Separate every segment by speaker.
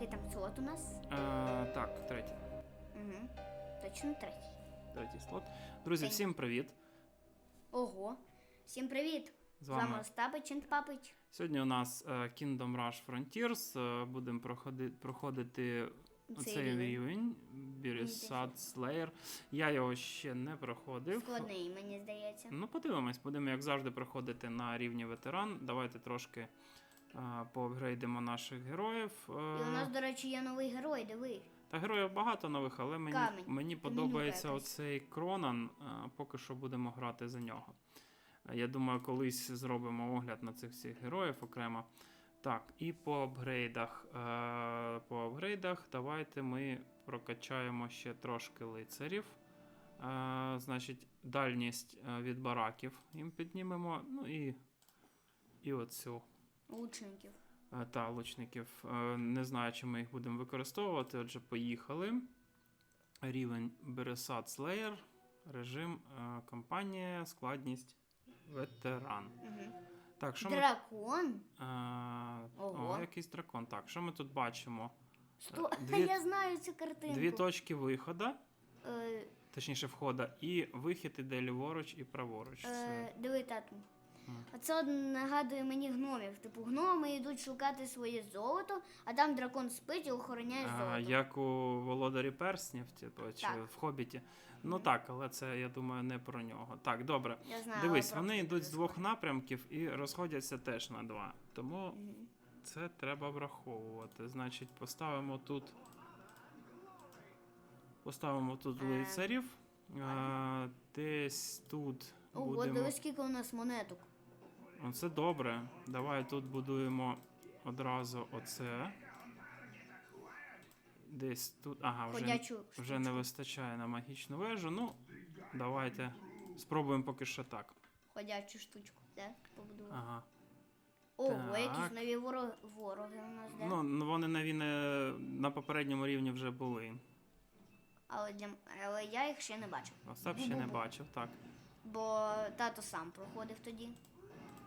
Speaker 1: Який там слот у нас?
Speaker 2: Е, так, третій.
Speaker 1: Угу. Точно третій.
Speaker 2: Третій слот. Друзі,
Speaker 1: Третій.
Speaker 2: всім привіт!
Speaker 1: Ого. Всім привіт!
Speaker 2: З
Speaker 1: вами
Speaker 2: вами
Speaker 1: Остапич і Папич.
Speaker 2: сьогодні у нас е, Kingdom Rush Frontiers. Е, Будемо проходити, проходити
Speaker 1: Цей
Speaker 2: цей
Speaker 1: рівень.
Speaker 2: рівень. Бірісад Slayer. Я його ще не проходив.
Speaker 1: Складний, мені здається.
Speaker 2: Ну, подивимось, будемо, як завжди, проходити на рівні ветеран. Давайте трошки поапгрейдимо наших героїв. Е,
Speaker 1: І у нас, до речі, є новий герой, диви.
Speaker 2: Та героїв багато нових, але мені, мені подобається оцей Кронан. е, Поки що будемо грати за нього. Е, Я думаю, колись зробимо огляд на цих всіх героїв окремо. Так, і по апгрейдах. По апгрейдах давайте ми прокачаємо ще трошки лицарів. Значить, дальність від бараків їм піднімемо. Ну і, і оцю.
Speaker 1: Лучників.
Speaker 2: Е, Та, лучників. Е, Не знаю, чи ми їх будемо використовувати. Отже, поїхали. Рівень Бересад Slayer, режим е, кампанія, складність ветеран.
Speaker 1: Угу.
Speaker 2: Так, що ми.
Speaker 1: Дракон?
Speaker 2: Е,
Speaker 1: Ого.
Speaker 2: О, якийсь дракон. Так, що ми тут бачимо?
Speaker 1: Сто...
Speaker 2: Дві-
Speaker 1: Я знаю цю картинку.
Speaker 2: Дві точки виходу,
Speaker 1: Е,
Speaker 2: точніше, входа, і вихід іде ліворуч і праворуч. Це-
Speaker 1: е, диви, тату. Оце нагадує мені гномів. Типу, гноми йдуть шукати своє золото, а там дракон спить і охороняє
Speaker 2: А, як у володарі перснів, типу, чи
Speaker 1: Так.
Speaker 2: в Хобіті. Ну так, але це, я думаю, не про нього. Так, добре.
Speaker 1: Я знаю,
Speaker 2: Дивись, вони йдуть з двох напрямків і розходяться теж на два. Тому
Speaker 1: Мгм.
Speaker 2: це треба враховувати. Значить, поставимо тут. Поставимо тут
Speaker 1: Е,
Speaker 2: лицарів. А, десь тут
Speaker 1: Ого,
Speaker 2: будемо.
Speaker 1: диви, скільки у нас монеток.
Speaker 2: Це добре. Давай тут будуємо одразу оце. Десь тут. Ага, вже, вже не вистачає на магічну вежу. Ну, давайте спробуємо поки що так.
Speaker 1: Ходячу штучку, де? Побудував.
Speaker 2: Ага.
Speaker 1: Ого, якісь нові вороги, вороги у нас, де?
Speaker 2: Ну, вони на, не, на попередньому рівні вже були.
Speaker 1: Але, для... Але я їх ще не бачив.
Speaker 2: Остап ще не бачив, так.
Speaker 1: Бо тато сам проходив тоді.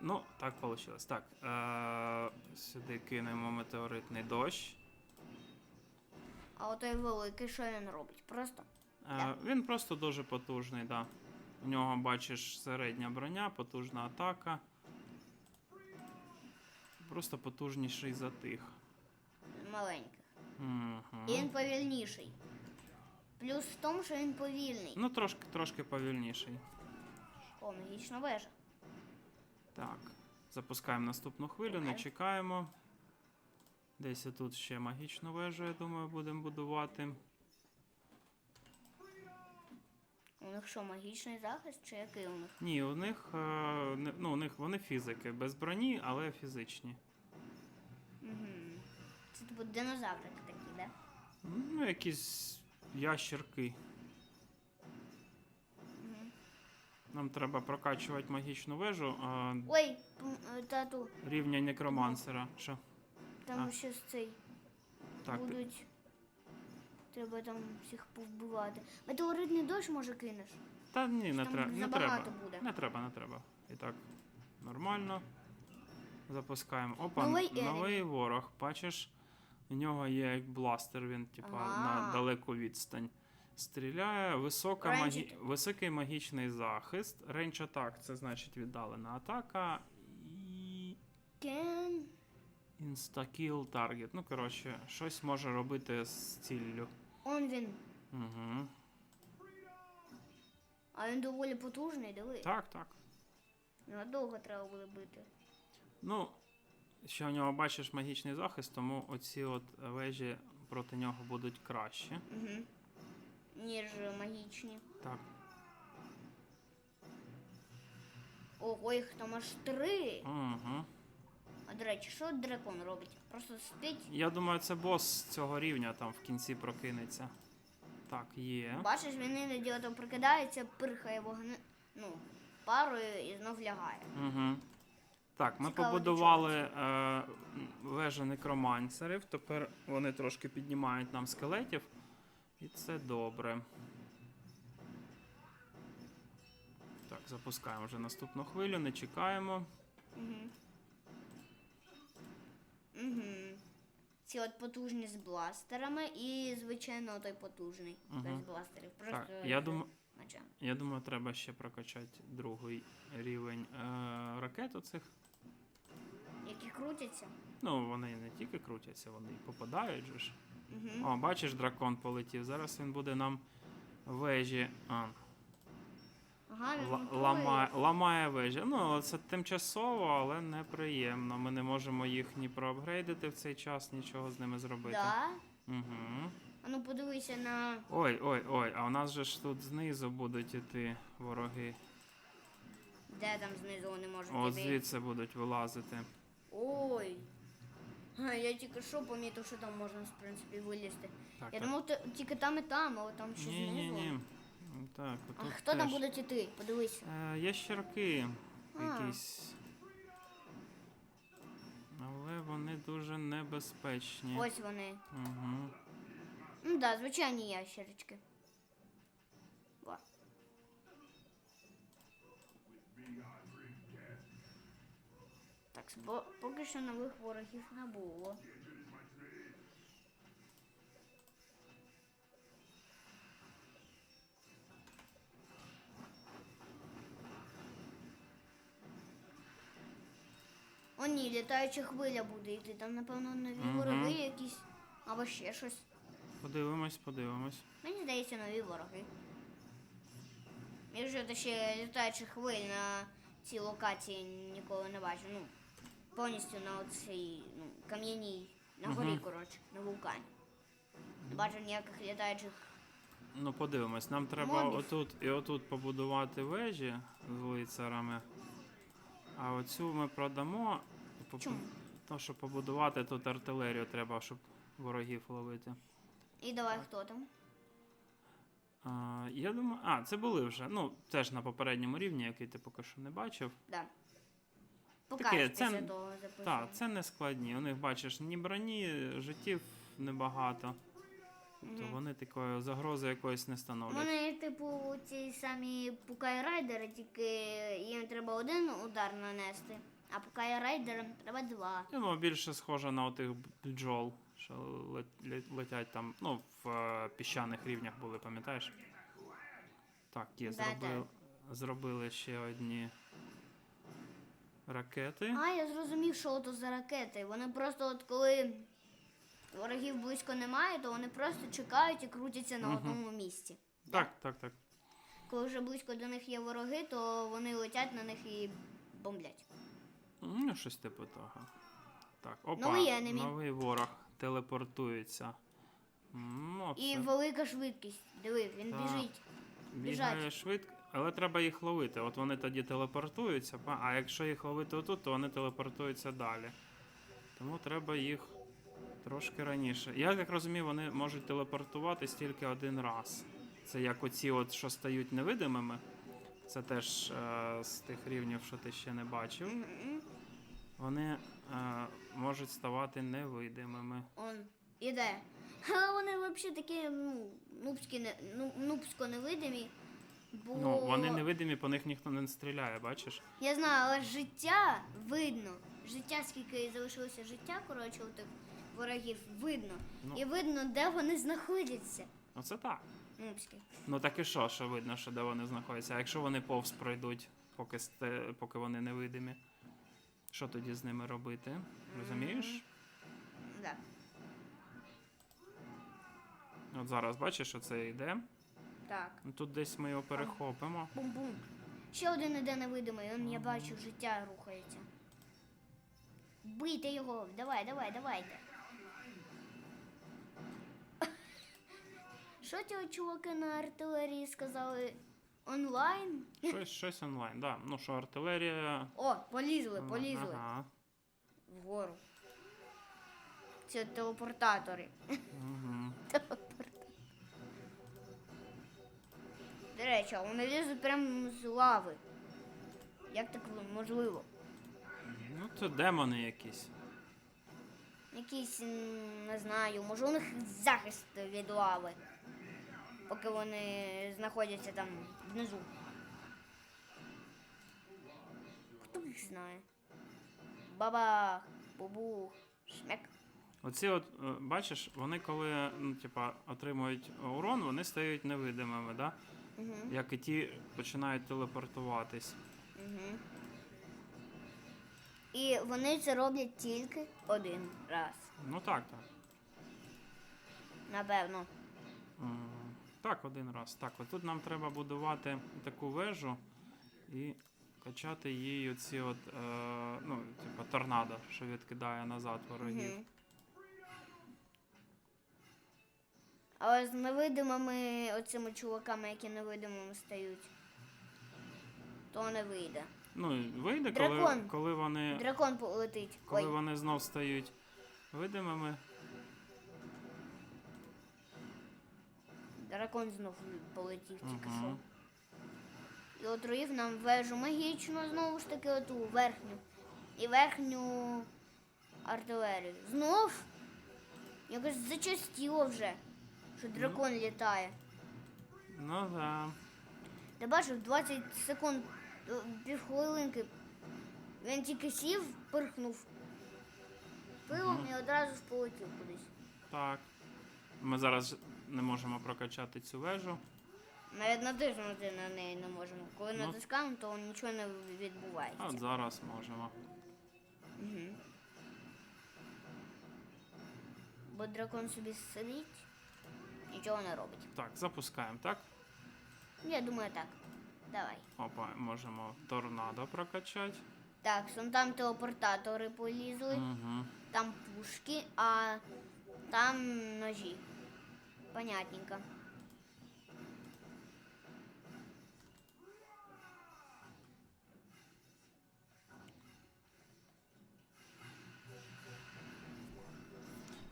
Speaker 2: Ну, так вийшло. Так. Е- сюди кинемо метеоритний дощ.
Speaker 1: А отой великий, що він робить? Просто.
Speaker 2: Е, Він просто дуже потужний, да. У нього, бачиш, середня броня, потужна атака. Просто потужніший за тих.
Speaker 1: Маленьких.
Speaker 2: Мгм.
Speaker 1: І він повільніший. Плюс в тому, що він повільний.
Speaker 2: Ну, трошки, трошки повільніший.
Speaker 1: О, магічна вежа.
Speaker 2: Так. Запускаємо наступну хвилю, не чекаємо. Десь тут ще магічну вежу, я думаю, будемо будувати.
Speaker 1: У них що, магічний захист чи який у них?
Speaker 2: Ні, у них, е, ну, у них вони фізики, без броні, але фізичні.
Speaker 1: Угу. Це типу динозаврики такі, да?
Speaker 2: Ну, якісь ящерки. Нам треба прокачувати магічну вежу а,
Speaker 1: Ой, м, е, тату,
Speaker 2: рівня некромансера. Що?
Speaker 1: там
Speaker 2: А.
Speaker 1: ще цей
Speaker 2: Так,
Speaker 1: будуть. Треба там всіх повбивати. Метеоритний дощ може кинеш?
Speaker 2: Та ні, не,
Speaker 1: Там
Speaker 2: тре- не треба.
Speaker 1: забагато буде.
Speaker 2: Не треба, не треба. І так, нормально. Запускаємо. Опа,
Speaker 1: Новий
Speaker 2: новий, ворог. Бачиш, у нього є як бластер, він, типа, на далеку відстань. Стріляє, висока магі... Високий магічний захист. Рейндж атак це значить віддалена атака. І.
Speaker 1: Кен.
Speaker 2: Інстакіл таргет. Ну, коротше, щось може робити з ціллю.
Speaker 1: Он він.
Speaker 2: Угу.
Speaker 1: А він доволі потужний, диви.
Speaker 2: Так, так.
Speaker 1: Його довго треба буде бити.
Speaker 2: Ну, ще у нього бачиш магічний захист, тому оці от вежі проти нього будуть краще.
Speaker 1: Угу. Ніж магічні.
Speaker 2: Так.
Speaker 1: Ого, їх там аж три.
Speaker 2: Угу.
Speaker 1: А до речі, що дракон робить? Просто спить.
Speaker 2: Я думаю, це бос цього рівня там в кінці прокинеться. Так, є.
Speaker 1: Бачиш, він іноді ото прикидається, пирхає вогне, ну, парою і знов лягає.
Speaker 2: Угу. Так, ми
Speaker 1: Цікаво, до
Speaker 2: побудували е, вежі некромансерів. Тепер вони трошки піднімають нам скелетів. І це добре. Так, запускаємо вже наступну хвилю, не чекаємо.
Speaker 1: Угу. Угу. ці от потужні з бластерами і, звичайно, той потужний
Speaker 2: Мгм.
Speaker 1: без бластерів. Просто
Speaker 2: Так, я думаю,
Speaker 1: мечем.
Speaker 2: я думаю, треба ще прокачати другий рівень е, ракет оцих.
Speaker 1: Які крутяться.
Speaker 2: Ну, вони не тільки крутяться, вони і попадають же ж.
Speaker 1: Угу.
Speaker 2: О, бачиш, дракон полетів. Зараз він буде нам вежі. А,
Speaker 1: Ага,
Speaker 2: ламає, ламає вежі. Ну, це тимчасово, але неприємно. Ми не можемо їх ні проапгрейдити в цей час, нічого з ними зробити.
Speaker 1: Да.
Speaker 2: Угу.
Speaker 1: А ну подивися на.
Speaker 2: Ой, ой, ой, а у нас же ж тут знизу будуть іти вороги.
Speaker 1: Де там знизу вони можуть
Speaker 2: О,
Speaker 1: іти?
Speaker 2: звідси будуть вилазити.
Speaker 1: Ой. А, я тільки що помітив, що там можна, в принципі, вилізти.
Speaker 2: Так,
Speaker 1: Я
Speaker 2: так.
Speaker 1: думав, ти- тільки там і там, але там ще
Speaker 2: Ні, ні,
Speaker 1: знизу.
Speaker 2: ні. Так,
Speaker 1: А
Speaker 2: отут
Speaker 1: хто там
Speaker 2: теж.
Speaker 1: буде іти? Подивися.
Speaker 2: Е, ящерки
Speaker 1: А.
Speaker 2: якісь. Але вони дуже небезпечні.
Speaker 1: Ось вони.
Speaker 2: Угу.
Speaker 1: Ну да, звичайні ящерички. Спо- поки що нових ворогів не було. О, ні, літаюча хвиля буде йти. Там, напевно, нові
Speaker 2: Мгм.
Speaker 1: вороги якісь. Або ще щось.
Speaker 2: Подивимось, подивимось.
Speaker 1: Мені здається, нові вороги. Якщо ще літаючих хвиль на цій локації ніколи не бачив. Ну, повністю на цій ну, кам'яній, на горі, коротше, на вулкані. Не бачив ніяких літаючих.
Speaker 2: Ну, подивимось. Нам треба
Speaker 1: Мобів.
Speaker 2: отут і отут побудувати вежі з лицарами. А оцю ми продамо. Поп-
Speaker 1: Чому?
Speaker 2: То, щоб побудувати тут артилерію треба, щоб ворогів ловити.
Speaker 1: І давай хто там?
Speaker 2: А, я думаю, а, це були вже. Ну, теж на попередньому рівні, який ти поки що не бачив.
Speaker 1: Да. Покажеш
Speaker 2: це-
Speaker 1: після того записуємо.
Speaker 2: Так, це не складні. У них, бачиш, ні броні, життів небагато. Тобто
Speaker 1: Мгм.
Speaker 2: вони такої загрози якоїсь не становлять.
Speaker 1: Вони, типу, ці самі пукай райдери, тільки їм треба один удар нанести, а пукай райдерам треба два.
Speaker 2: Ну, більше схоже на отих бджол, що лет- лет- летять там, ну, в е, піщаних рівнях були, пам'ятаєш? Так, є,
Speaker 1: Да,
Speaker 2: зробили, зробили ще одні ракети.
Speaker 1: А, я зрозумів, що то за ракети. Вони просто, от коли ворогів близько немає, то вони просто чекають і крутяться на
Speaker 2: Мгм.
Speaker 1: одному місці.
Speaker 2: Так, так, так.
Speaker 1: Коли вже близько до них є вороги, то вони летять на них і бомблять.
Speaker 2: Ну, щось типу того. Так, опа,
Speaker 1: Новий enemy.
Speaker 2: новий ворог телепортується. Ну,
Speaker 1: І
Speaker 2: це
Speaker 1: велика швидкість. Диви, він
Speaker 2: Так.
Speaker 1: біжить.
Speaker 2: бігає
Speaker 1: біжать.
Speaker 2: швидко, але треба їх ловити. От вони тоді телепортуються, а якщо їх ловити отут, то вони телепортуються далі. Тому треба їх трошки раніше. Я так розумію, вони можуть телепортуватись тільки один раз. Це як оці, от, що стають невидимими. Це теж е, з тих рівнів, що ти ще не бачив. Вони е, можуть ставати невидимими.
Speaker 1: Он іде. Але вони взагалі такі, ну, нубські ну, нубсько невидимі. Бо
Speaker 2: Ну, вони невидимі, по них ніхто не стріляє, бачиш?
Speaker 1: Я знаю, але життя видно. Життя, скільки залишилося життя, коротше, у тих ворогів видно.
Speaker 2: Ну.
Speaker 1: І видно, де вони знаходяться.
Speaker 2: Оце так.
Speaker 1: Нубські.
Speaker 2: Ну так і що, що видно, що де вони знаходяться. А якщо вони повз пройдуть, поки, сте, поки вони невидимі, що тоді з ними робити? Розумієш?
Speaker 1: Да.
Speaker 2: От зараз бачиш, що це йде.
Speaker 1: Так.
Speaker 2: Ну, Тут десь ми його перехопимо.
Speaker 1: Бум-бум. Ще один іде невидимий, он, я бачу, життя рухається. Бийте його, давай, давай, давайте. Що ті чуваки на артилерії сказали? Онлайн?
Speaker 2: Щось, щось онлайн. Да. Ну що, артилерія.
Speaker 1: О, полізли, полізли.
Speaker 2: Ага.
Speaker 1: Вгору. Це телепортатори.
Speaker 2: Угу.
Speaker 1: До речі, а вони лізуть прямо з лави. Як так можливо?
Speaker 2: Ну, це демони якісь.
Speaker 1: Якийсь, м, не знаю, може у них захист від лави. Поки вони знаходяться там внизу. Хто їх знає? Бабах, бубух, шмек.
Speaker 2: Оці от, е, бачиш, вони коли ну, типа, отримують урон, вони стають невидимими, да?
Speaker 1: Угу.
Speaker 2: як і ті починають телепортуватись.
Speaker 1: Угу. І вони це роблять тільки один раз.
Speaker 2: Ну так, так.
Speaker 1: Напевно.
Speaker 2: М, Так, один раз. Так, от тут нам треба будувати таку вежу і качати її оці от, е, ну, типа торнадо, що відкидає назад ворогів.
Speaker 1: Угу. Але з невидимими оцими чуваками, які невидимими стають, то не вийде.
Speaker 2: Ну, вийде, коли,
Speaker 1: Дракон.
Speaker 2: коли вони.
Speaker 1: Дракон полетить.
Speaker 2: Коли
Speaker 1: Ой,
Speaker 2: вони знов стають видимими.
Speaker 1: дракон знов полетів тільки
Speaker 2: Мгм.
Speaker 1: що. І отруїв нам вежу магічну, знову ж таки, оту верхню. І верхню артилерію. Знов якось зачастіло вже, що дракон літає.
Speaker 2: Ну да.
Speaker 1: Ти бачив 20 секунд, е, півхвилинки. Він тільки сів, пирхнув пилом і одразу ж полетів кудись.
Speaker 2: Так. Ми зараз не можемо прокачати цю вежу.
Speaker 1: Навіть натиснути на неї не можемо. Коли
Speaker 2: Ну.
Speaker 1: натискаємо, то нічого не
Speaker 2: А
Speaker 1: відбувається.
Speaker 2: от зараз можемо.
Speaker 1: Угу. Бо дракон собі сидить, нічого не робить.
Speaker 2: Так, запускаємо, так?
Speaker 1: Я думаю так. Давай.
Speaker 2: Опа, можемо торнадо прокачати.
Speaker 1: Так, сон там телепортатори полізли,
Speaker 2: Угу.
Speaker 1: там пушки, а там ножі. Понятненько.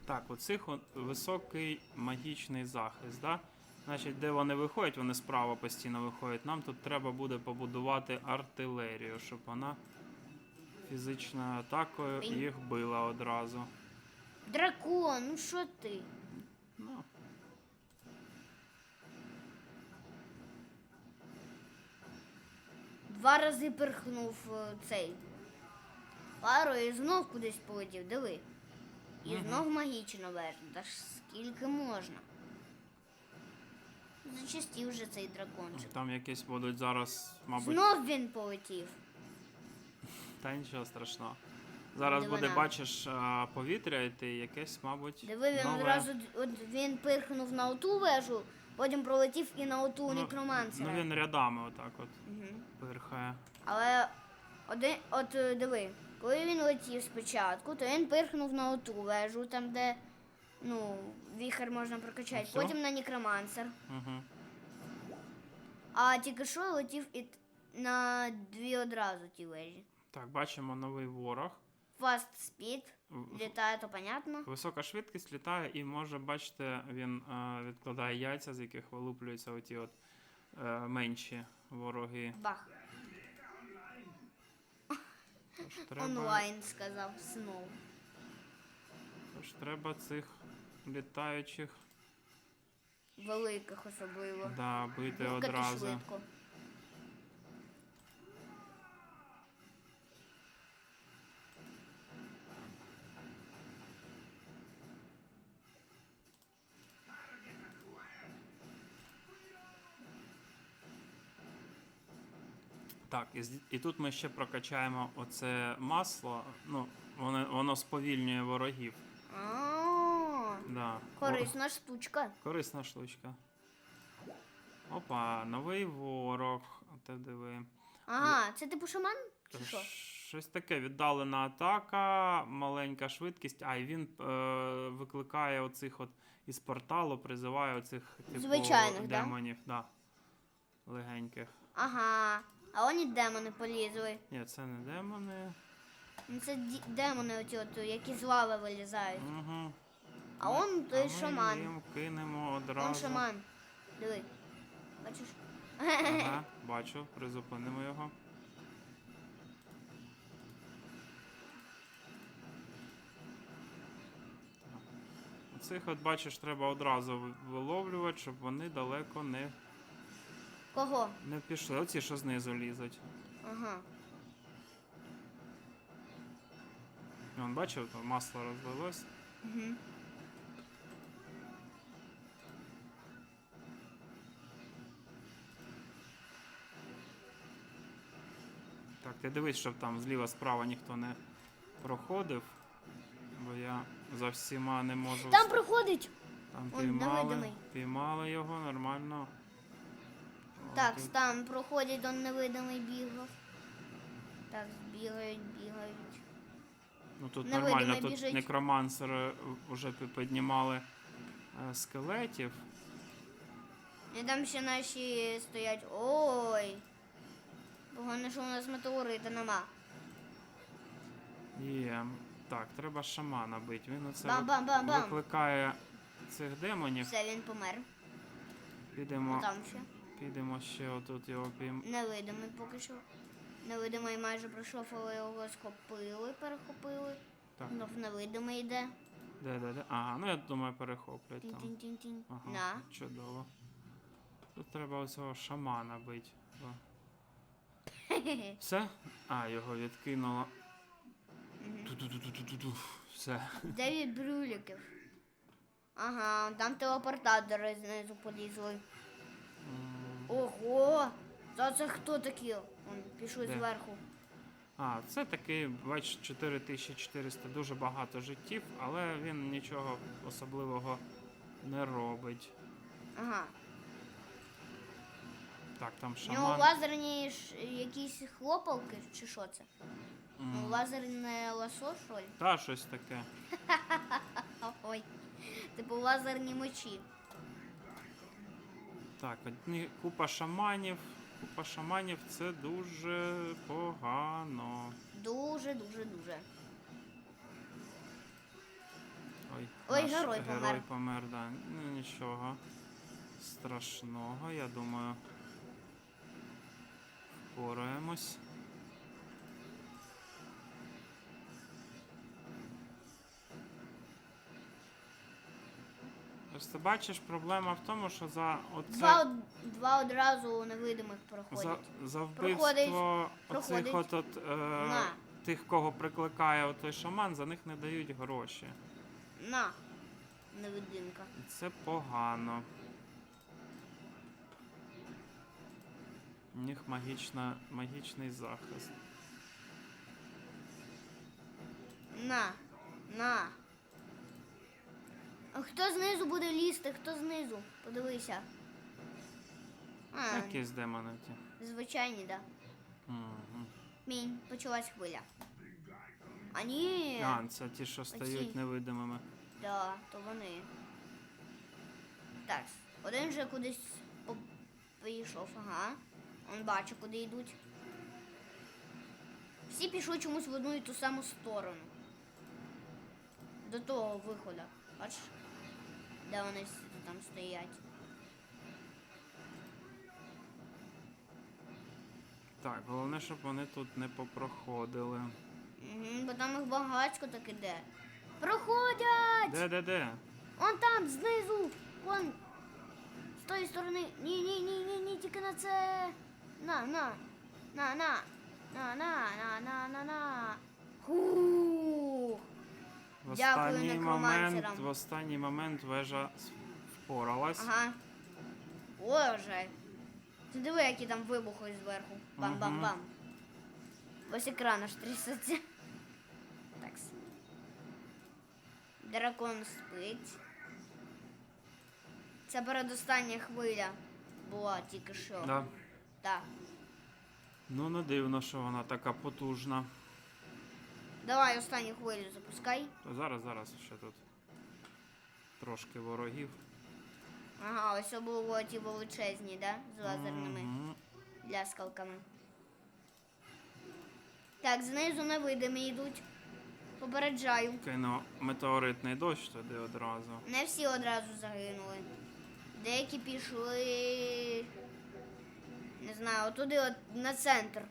Speaker 2: Так, у цих високий магічний захист, да? Значить, де вони виходять, вони справа постійно виходять. Нам тут треба буде побудувати артилерію, щоб вона фізичною атакою їх била одразу.
Speaker 1: Дракон, ну що ти?
Speaker 2: Ну,
Speaker 1: Два рази перхнув е, цей пару і знов кудись полетів, диви. І знов магічно. Та ж скільки можна. Зачастів вже цей дракончик.
Speaker 2: там якісь будуть зараз, мабуть,
Speaker 1: Знов він полетів.
Speaker 2: та нічого страшного. Зараз
Speaker 1: Дивина.
Speaker 2: буде, бачиш, а, повітря йти, якесь, мабуть.
Speaker 1: Диви, він
Speaker 2: нове.
Speaker 1: одразу от він пирхнув на оту вежу, потім пролетів і на оту
Speaker 2: Ну,
Speaker 1: некромансера.
Speaker 2: Ну він рядами отак от
Speaker 1: Мгм.
Speaker 2: пирхає.
Speaker 1: Але один, от е, диви, коли він летів спочатку, то він пирхнув на оту вежу, там де ну, віхер можна прокачати, потім на некромансер.
Speaker 2: Угу.
Speaker 1: А тільки що летів і т- на дві одразу ті вежі.
Speaker 2: Так, бачимо новий ворог.
Speaker 1: Fast speed,
Speaker 2: В-
Speaker 1: літає, то понятно.
Speaker 2: Висока швидкість літає і може, бачите, він е, відкладає яйця, з яких вилуплюються оті от е, менші вороги.
Speaker 1: Бах.
Speaker 2: Тож треба,
Speaker 1: Онлайн сказав снов.
Speaker 2: тож треба цих літаючих
Speaker 1: Великих особливо.
Speaker 2: да, бити
Speaker 1: Гукати
Speaker 2: одразу.
Speaker 1: швидко.
Speaker 2: І, і тут ми ще прокачаємо оце масло. Ну, воно, воно сповільнює ворогів. Да.
Speaker 1: корисна штучка.
Speaker 2: Корисна штучка. Опа, новий ворог. Ти диви.
Speaker 1: Ага, це типу шаман? Чи що?
Speaker 2: Щось таке віддалена атака, маленька швидкість, а й він е, викликає оцих от із порталу, призиває оцих типу,
Speaker 1: Звичайних, да?
Speaker 2: демонів, да? легеньких.
Speaker 1: Ага. А вони демони полізли.
Speaker 2: Ні, це не демони.
Speaker 1: Ну це ді- демони, оті от, які з лави вилізають.
Speaker 2: Угу.
Speaker 1: А он той шаман.
Speaker 2: Їм кинемо одразу.
Speaker 1: Он шаман. Диви. Бачиш?
Speaker 2: Ага, бачу, призупинимо його. Цих от бачиш, треба одразу ви- виловлювати, щоб вони далеко не,
Speaker 1: Кого?
Speaker 2: не пішли. Оці, що знизу лізуть.
Speaker 1: Ага.
Speaker 2: Вон, бачив, там масло розлилось.
Speaker 1: Угу.
Speaker 2: Так, ти дивись, щоб там зліва-справа ніхто не проходив. Бо я за всіма не можу.
Speaker 1: Там проходить.
Speaker 2: Там
Speaker 1: он
Speaker 2: піймали,
Speaker 1: невидимий.
Speaker 2: піймали його нормально.
Speaker 1: Так, там проходить он невидимий бігав. Так, бігають, бігають.
Speaker 2: Ну тут
Speaker 1: невидимий
Speaker 2: нормально, тут
Speaker 1: біжить.
Speaker 2: некромансери вже піднімали е, скелетів.
Speaker 1: І там ще наші стоять. Ой. Погано, що у нас метеорита нема.
Speaker 2: Є. Так, треба шамана бити. Він оце викликає цих демонів.
Speaker 1: Все, він помер.
Speaker 2: Підемо,
Speaker 1: Ну, Там ще.
Speaker 2: Підемо ще отут його пійм.
Speaker 1: Невидимий поки що. Невидимий майже пройшов, але його схопили, перехопили.
Speaker 2: Так.
Speaker 1: Знов невидимий йде.
Speaker 2: Де, де, де? Ага, ну я думаю, перехоплять там.
Speaker 1: Тінь-тінь-тінь-тінь.
Speaker 2: Ага,
Speaker 1: На.
Speaker 2: чудово. Тут треба оцього шамана бити. О. Все? А, його відкинуло. Ту-ту-ту-ту-ту-ту. Все.
Speaker 1: Дев'ять брюліків. Ага, там телепортатори знизу полізли. Ого! Та це хто такі? Он пішли
Speaker 2: Де?
Speaker 1: зверху.
Speaker 2: А, це такий, бач, 4400, дуже багато життів, але він нічого особливого не робить.
Speaker 1: Ага.
Speaker 2: Так, там
Speaker 1: У нього лазерні ж якісь хлопалки, чи що це? Ну, лазерне ласо, що ли?
Speaker 2: Та щось таке.
Speaker 1: Ой. Типу лазерні мечі.
Speaker 2: Так, одні купа шаманів. Купа шаманів це дуже погано.
Speaker 1: Дуже, дуже, дуже.
Speaker 2: Ой,
Speaker 1: Ой,
Speaker 2: наш
Speaker 1: герой
Speaker 2: герой
Speaker 1: помер.
Speaker 2: помер, да. Ну нічого страшного, я думаю. Впораємось. Ти бачиш, проблема в тому, що за оце
Speaker 1: Два, од- два одразу невидимих
Speaker 2: за,
Speaker 1: проходять.
Speaker 2: за
Speaker 1: Проходить,
Speaker 2: вбивство оцих от, от е,
Speaker 1: На.
Speaker 2: тих, кого прикликає той шаман, за них не дають гроші.
Speaker 1: На. Невидимка.
Speaker 2: І це погано. У них магічна, магічний захист.
Speaker 1: На. На. А хто знизу буде лізти? Хто знизу? Подивися. А,
Speaker 2: Якісь демони ті.
Speaker 1: звичайні, да.
Speaker 2: Мгм.
Speaker 1: Мінь, почалась хвиля. А ні.
Speaker 2: А, це ті, що стають
Speaker 1: Оці.
Speaker 2: невидимими.
Speaker 1: Да, то вони. Так, один вже кудись по- ага. Он бачить, куди йдуть. Всі пішли чомусь в одну і ту саму сторону. До того виходу. Бачиш? Де вони всі там стоять.
Speaker 2: Так, головне, щоб вони тут не попроходили.
Speaker 1: Угу, бо там їх багатько так іде. Проходять!
Speaker 2: Де, де, де?
Speaker 1: Он там, знизу! Вон! З тої сторони. Ні, ні, ні, ні, ні, тільки на це. На, на. На, на. На, на, на, на, на, на. Хух.
Speaker 2: В
Speaker 1: Дякую
Speaker 2: останній момент, в останній момент вежа впоралась.
Speaker 1: Ага. Боже. Ти диви, які там вибухи зверху. Бам-бам-бам. Ось екран аж трясеться. Так. Дракон спить. Це передостання хвиля була тільки що.
Speaker 2: Да.
Speaker 1: Так.
Speaker 2: Ну, не дивно, що вона така потужна.
Speaker 1: Давай останню хвилю запускай.
Speaker 2: Зараз, зараз ще тут трошки ворогів.
Speaker 1: Ага, ось це було ті величезні, да? З лазерними
Speaker 2: Мгм.
Speaker 1: ляскалками. Так, знизу невидимі йдуть. Попереджаю.
Speaker 2: Кину метеоритний дощ туди одразу.
Speaker 1: Не всі одразу загинули. Деякі пішли. Не знаю, отуди от на центр.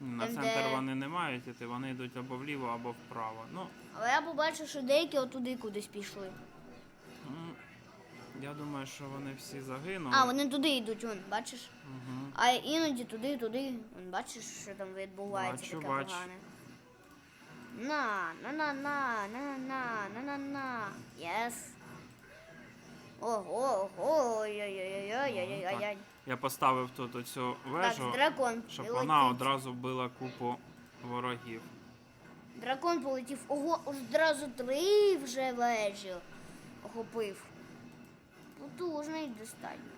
Speaker 2: На центр
Speaker 1: де-
Speaker 2: вони не мають іти, вони йдуть або вліво, або вправо. Ну,
Speaker 1: Але я побачив, що деякі отуди кудись пішли.
Speaker 2: м, я думаю, що вони всі загинули.
Speaker 1: А, вони туди йдуть, вон, бачиш?
Speaker 2: Мгм.
Speaker 1: А іноді туди, туди. Вон, бачиш, що там відбувається
Speaker 2: Бачу,
Speaker 1: таке
Speaker 2: бачу.
Speaker 1: погане. На, на, на, на, на, на, на, на, на. Єс. Ого, ого, ой-ой-ой-ой-ой-ой-ой.
Speaker 2: Я поставив тут оцю
Speaker 1: Так,
Speaker 2: вежу,
Speaker 1: дракон.
Speaker 2: щоб вона одразу била купу ворогів.
Speaker 1: Дракон полетів. Ого, одразу три вже вежі охопив. Потужний достатньо.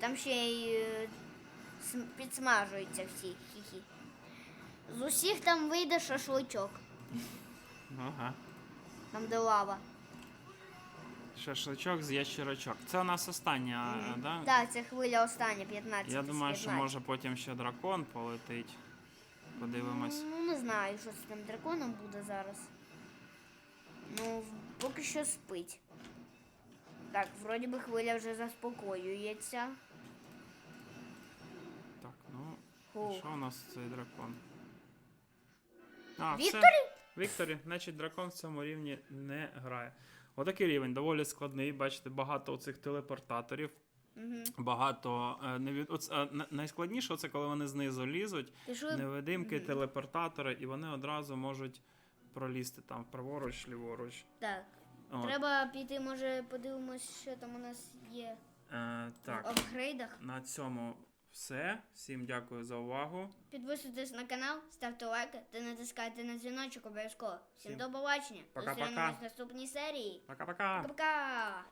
Speaker 1: Там ще й е, см- підсмажуються всі. Хі-хі. З усіх там вийде шашличок.
Speaker 2: Ага.
Speaker 1: Там де лава.
Speaker 2: Шашличок з ящерочок. Це у нас остання,
Speaker 1: Мгм.
Speaker 2: да?
Speaker 1: Так, це хвиля остання, 15.
Speaker 2: Я думаю, що може потім ще дракон полетить. Подивимось.
Speaker 1: Ну, не знаю, що з тим драконом буде зараз. Ну, поки що спить. Так, вроді би хвиля вже заспокоюється.
Speaker 2: Так, ну.
Speaker 1: Фух.
Speaker 2: Що у нас цей дракон? А,
Speaker 1: Вікторі?
Speaker 2: Все. Вікторі, значить дракон в цьому рівні не грає. Отакий рівень, доволі складний. Бачите, багато оцих телепортаторів.
Speaker 1: Угу.
Speaker 2: Багато е, не від... Оце, е, найскладніше це коли вони знизу лізуть,
Speaker 1: Пішли.
Speaker 2: невидимки,
Speaker 1: Мгм.
Speaker 2: телепортатори, і вони одразу можуть пролізти там праворуч, ліворуч.
Speaker 1: Так.
Speaker 2: От.
Speaker 1: Треба піти, може, подивимось, що там у нас є
Speaker 2: Е,
Speaker 1: в
Speaker 2: так,
Speaker 1: апгрейдах.
Speaker 2: на цьому все. Всім дякую за увагу.
Speaker 1: Підписуйтесь на канал, ставте лайки та натискайте на дзвіночок обов'язково. Всім
Speaker 2: Всім
Speaker 1: до побачення.
Speaker 2: пока-пока.
Speaker 1: Зустрінемось в наступній серії.
Speaker 2: Пока-пока!
Speaker 1: Пока-пока!